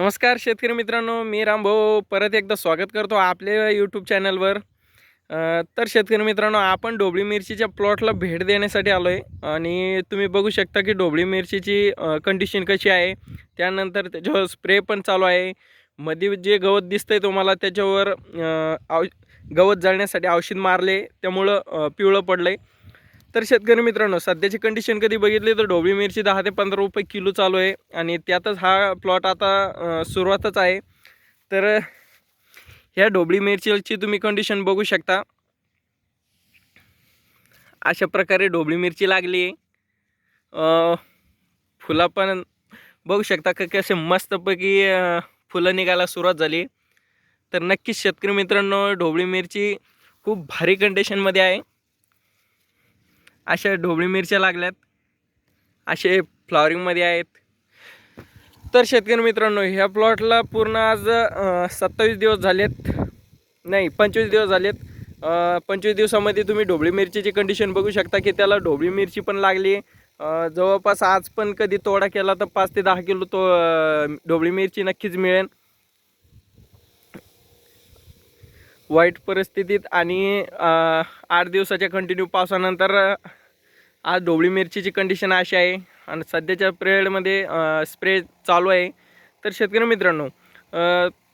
नमस्कार शेतकरी मित्रांनो मी रामभाऊ परत एकदा स्वागत करतो आपल्या यूट्यूब चॅनलवर तर शेतकरी मित्रांनो आपण डोबळी मिरचीच्या प्लॉटला भेट देण्यासाठी आलो आहे आणि तुम्ही बघू शकता की डोबळी मिरचीची कंडिशन कशी आहे त्यानंतर त्याच्यावर स्प्रे पण चालू आहे. मध्ये जे गवत दिसतं आहे तुम्हाला त्याच्यावर औ गवत जाळण्यासाठी औषध मारले त्यामुळं पिवळं पडलं आहे तर शेतकरी मित्रांनो सध्याची कंडिशन कधी बघितली तर ढोबळी मिरची दहा ते पंधरा रुपये किलो चालू आहे आणि त्यातच हा प्लॉट आता सुरुवातच आहे. तर ह्या ढोबळी मिरचीची तुम्ही कंडिशन बघू शकता. अशा प्रकारे ढोबळी मिरची लागली. आहे फुला पण बघू शकता का कसे मस्तपैकी फुलं निघायला सुरुवात झाली. तर नक्कीच शेतकरी मित्रांनो ढोबळी मिरची खूप भारी कंडिशनमध्ये आहे. अशा ढोबळी मिरच्या लागल्यात. असे फ्लॉवरिंगमध्ये आहेत. तर शेतकरी मित्रांनो ह्या प्लॉटला पूर्ण आज सत्तावीस दिवस झालेत. नाही पंचवीस दिवस झालेत. पंचवीस दिवसामध्ये तुम्ही ढोबळी मिरचीची कंडिशन बघू शकता की त्याला ढोबळी मिरची पण लागली. जवळपास आज पण कधी तोडा केला तर पाच ते दहा किलो तो ढोबळी मिरची नक्कीच मिळेल. वाईट परिस्थितीत आणि आठ दिवसाच्या कंटिन्यू पावसानंतर आज ढोबळी मिरचीची कंडिशन अशी आहे आणि सध्याच्या पिरियडमध्ये स्प्रे चालू आहे. तर शेतकरी मित्रांनो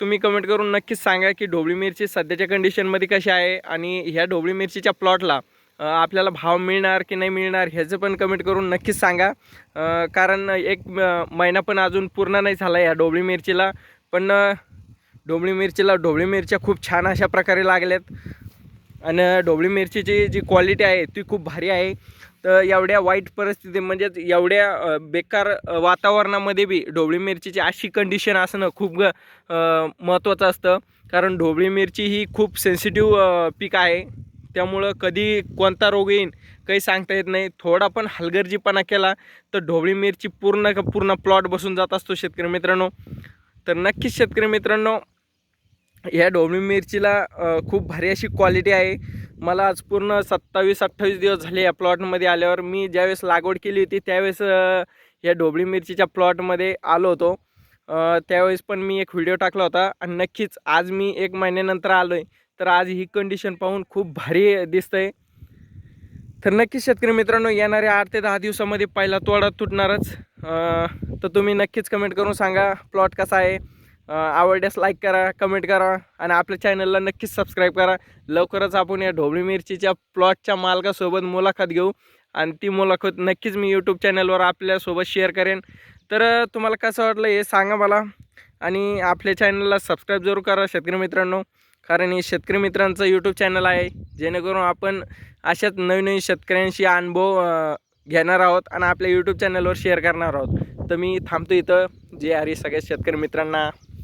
तुम्ही कमेंट करून नक्कीच सांगा की ढोबळी मिरची सध्याच्या कंडिशनमध्ये कशी आहे आणि ह्या ढोबळी मिरचीच्या प्लॉटला आपल्याला भाव मिळणार की नाही मिळणार ह्याचं पण कमेंट करून नक्कीच सांगा. कारण एक म- महिना पण अजून पूर्ण नाही झाला या ढोबळी मिरचीला. पण ढोबळी मिरचीला ढोबळी मिरच्या खूप छान अशा प्रकारे लागल्यात. आणि ढोबळी मिरचीची जी क्वालिटी आहे ती खूप भारी आहे. तर एवढ्या वाईट परिस्थिती म्हणजेच एवढ्या बेकार वातावरणामध्ये बी ढोबळी मिरचीची अशी कंडिशन असणं खूप ग- महत्त्वाचं असतं. कारण ढोबळी मिरची ही खूप सेन्सिटिव्ह पीक आहे. त्यामुळं कधी कोणता रोग येईन काही सांगता येत नाही. थोडा पण हलगर्जीपणा केला तर ढोबळी मिरची पूर्ण पूर्ण प्लॉट बसून जात असतो शेतकरी मित्रांनो. तर नक्कीच शेतकरी मित्रांनो ह्या ढोबळी मिरचीला खूप भारी अशी क्वालिटी आहे. मला आज पूर्ण सत्तावीस अठ्ठावीस दिवस झाले या प्लॉटमध्ये आल्यावर. मी ज्यावेळेस लागवड केली होती त्यावेळेस या ढोबळी मिरचीच्या प्लॉटमध्ये आलो होतो. त्यावेळेस पण मी एक व्हिडिओ टाकला होता आणि नक्कीच आज मी एक महिन्यानंतर आलो आहे तर आज ही कंडिशन पाहून खूप भारी दिसतंय. तर नक्कीच शेतकरी मित्रांनो येणाऱ्या आठ ते दहा दिवसामध्ये पहिला तोडा तुटणारच. तर तुम्ही नक्कीच कमेंट करून सांगा प्लॉट कसा आहे. आवडल्यास लाईक करा कमेंट करा आणि आपल्या चॅनलला नक्कीच सबस्क्राईब करा. लवकरच आपण या ढोबळी मिरचीच्या प्लॉटच्या मालकासोबत मुलाखत घेऊ आणि ती मुलाखत नक्कीच मी यूट्यूब चॅनलवर आपल्यासोबत शेअर करेन. तर तुम्हाला कसं वाटलं हे सांगा मला आणि आपल्या चॅनलला सबस्क्राईब जरूर करा शेतकरी मित्रांनो कारण हे शेतकरी मित्रांचं यूट्यूब चॅनल आहे जेणेकरून आपण अशाच नवीन नवीन शेतकऱ्यांशी अनुभव घेणार आहोत आणि आपल्या यूट्यूब चॅनलवर शेअर करणार आहोत. तर मी थांबतो इथं. जे अरे सगळ्या शेतकरी मित्रांना.